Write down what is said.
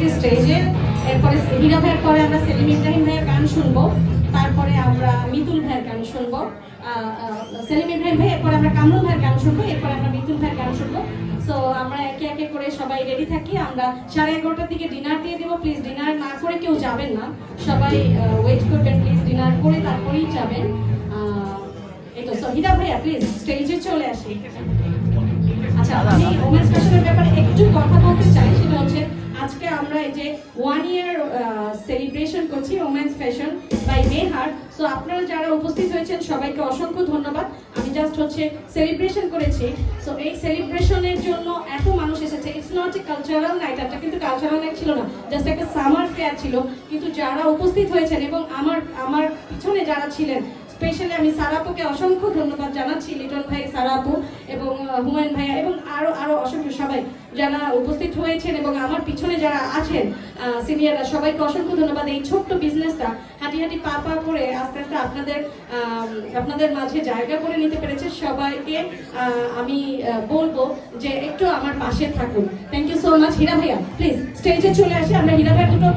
Please স্টেজে এরপরে হীরা ভাইয়ের পরে আমরা সেলিম ইব্রাহিম ভাইয়ের গান শুনব, তারপরে আমরা মিতুল ভাইয়ের গান শুনব সেলিম ইব্রাহিম ভাই, এরপরে আমরা কামরুল ভাইয়ের গান শুনব, এরপরে আমরা মিতুল ভাইয়ের গান শুনব। সো আমরা একে একে করে সবাই রেডি থাকি, আমরা সাড়ে এগারোটার দিকে ডিনার দিয়ে দেবো প্লিজ ডিনার না করে কেউ যাবেন না। সবাই ওয়েট করবেন প্লিজ ডিনার করে তারপরেই যাবেন। এই তো সো হীরা ভাইয়া প্লিজ স্টেজে চলে আসি। আচ্ছা আমি ওমেন্স ফ্যাশনের ব্যাপারে একটু কথা বলতে চাই যে ওয়ান ইয়ার সেলিব্রেশন করছি ওমেন্স ফ্যাশন বাই নেহার সো আপনারা যারা উপস্থিত হয়েছেন, সবাইকে অসংখ্য ধন্যবাদ। আমি জাস্ট হচ্ছে সেলিব্রেশন করেছি। সো এই সেলিব্রেশনের জন্য এত মানুষ এসেছে। It's not a cultural night এটা কিন্তু কালচারাল নাইট ছিল না। জাস্ট একটা সামার ফেয়ার ছিল। কিন্তু যারা উপস্থিত হয়েছেন এবং আমার আমার পিছনে যারা ছিলেন স্পেশালি আমি সারাপুকে অসংখ্য ধন্যবাদ জানাচ্ছি, লিটন ভাই, সারাপু এবং হুমায়ুন ভাইয়া এবং আরও আরও অসংখ্য সবাই যারা উপস্থিত হয়েছেন এবং আমার পিছনে যারা আছেন সিনিয়ররা সবাইকে অসংখ্য ধন্যবাদ। এই ছোট্ট বিজনেসটা হাঁটি হাঁটি পা পা করে আস্তে আস্তে আপনাদের আপনাদের মাঝে জায়গা করে নিতে পেরেছে। সবাইকে আমি বলব যে একটু আমার পাশে থাকুন। Thank you so much Hira ভাইয়া। প্লিজ স্টেজে চলে আসি। আমরা হীরা ভাইয়া দুটো